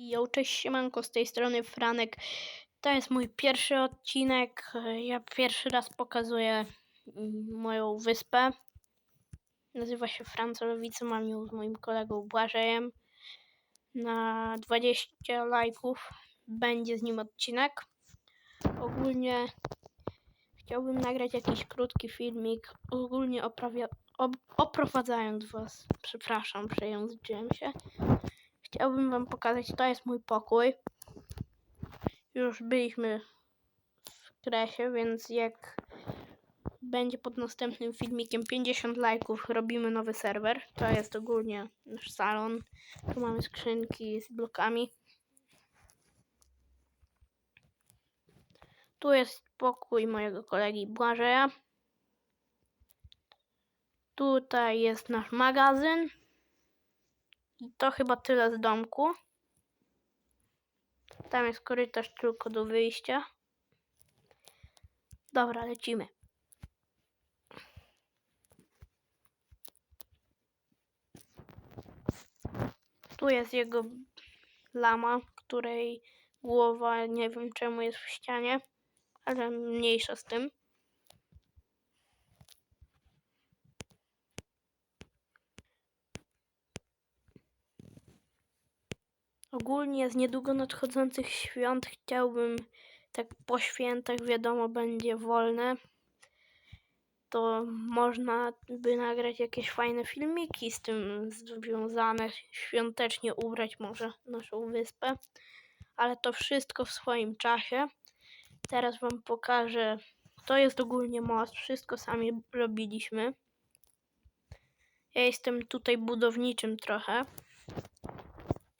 Jo, cześć siemanko, z tej strony Franek. To jest mój pierwszy odcinek. Ja pierwszy raz pokazuję moją wyspę. Nazywa się Francolowice, mam ją z moim kolegą Błażejem. Na 20 lajków będzie z nim odcinek. Ogólnie chciałbym nagrać jakiś krótki filmik, ogólnie oprawia, ob, oprowadzając was. Przepraszam, przejęzyczyłem się. Chciałbym wam pokazać, to jest mój pokój. Już byliśmy w kresie, więc jak będzie pod następnym filmikiem 50 lajków, robimy nowy serwer. To jest ogólnie nasz salon. Tu mamy skrzynki z blokami. Tu jest pokój mojego kolegi Błażeja. Tutaj jest nasz magazyn. To chyba tyle z domku. Tam jest korytarz tylko do wyjścia. Dobra, lecimy. Tu jest jego lama, której głowa nie wiem czemu jest w ścianie, ale mniejsza z tym. Ogólnie z niedługo nadchodzących świąt chciałbym, tak po świętach wiadomo będzie wolne, to można by nagrać jakieś fajne filmiki z tym związane, świątecznie ubrać może naszą wyspę, ale to wszystko w swoim czasie. Teraz wam pokażę, to jest ogólnie most, wszystko sami robiliśmy. Ja jestem tutaj budowniczym trochę.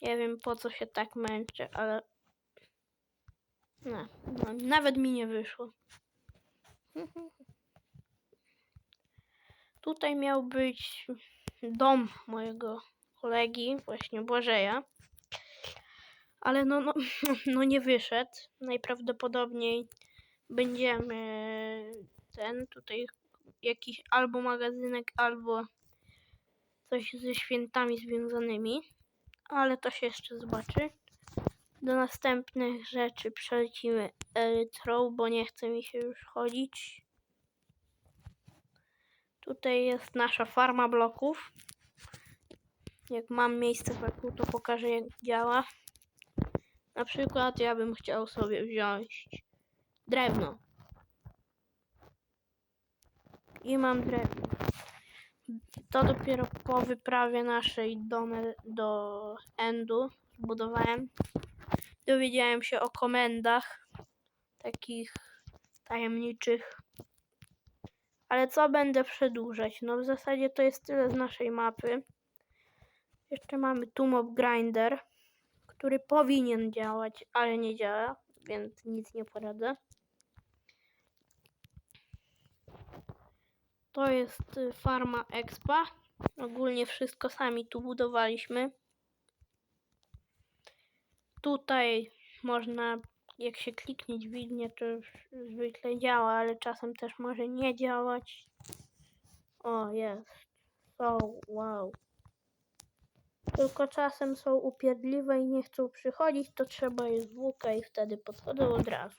Nie wiem po co się tak męczę, ale. No, no, nawet mi nie wyszło. Tutaj miał być dom mojego kolegi, właśnie Błażeja. Ale no, no, no nie wyszedł. Najprawdopodobniej będziemy ten tutaj jakiś albo magazynek, albo coś ze świętami związanymi ale to się jeszcze zobaczy. Do następnych rzeczy przelecimy Elytrą, bo nie chce mi się już chodzić. Tutaj jest nasza farma bloków. Jak mam miejsce wokół, to pokażę jak działa. Na przykład ja bym chciał sobie wziąć drewno. I mam drewno. To dopiero po wyprawie naszej do, do Endu zbudowałem. Dowiedziałem się o komendach takich tajemniczych. Ale co będę przedłużać? No w zasadzie to jest tyle z naszej mapy. Jeszcze mamy tu mob grinder, który powinien działać, ale nie działa, więc nic nie poradzę. To jest y, farma Expa. Ogólnie wszystko sami tu budowaliśmy. Tutaj można, jak się kliknie dźwignię, to już zwykle działa, ale czasem też może nie działać. O, jest. Są, wow. Tylko czasem są upierdliwe i nie chcą przychodzić, to trzeba je zwłuka i wtedy podchodzą od razu.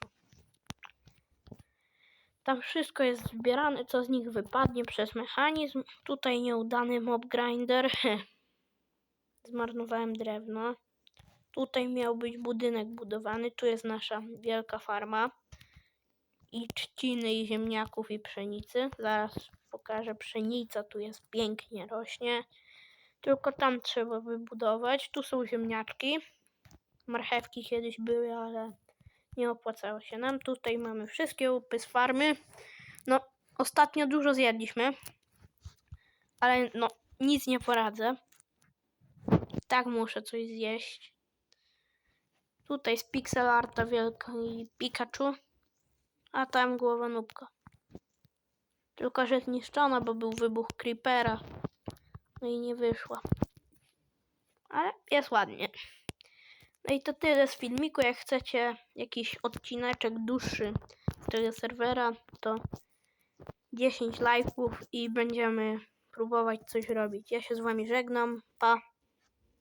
Tam wszystko jest zbierane, co z nich wypadnie przez mechanizm. Tutaj nieudany mob grinder. Zmarnowałem drewno. Tutaj miał być budynek budowany. Tu jest nasza wielka farma. I trzciny, i ziemniaków, i pszenicy. Zaraz pokażę. Pszenica tu jest pięknie rośnie. Tylko tam trzeba wybudować. Tu są ziemniaczki. Marchewki kiedyś były, ale nie opłacało się nam. Tutaj mamy wszystkie łupy z farmy. No, ostatnio dużo zjedliśmy, ale no, nic nie poradzę. Tak muszę coś zjeść. Tutaj z pixel arta wielka i Pikachu, a tam głowa nubka. Tylko, że zniszczona, bo był wybuch creepera. No i nie wyszła. Ale jest ładnie. No i to tyle z filmiku. Jak chcecie jakiś odcineczek dłuższy tego serwera, to 10 lajków i będziemy próbować coś robić. Ja się z wami żegnam. Pa.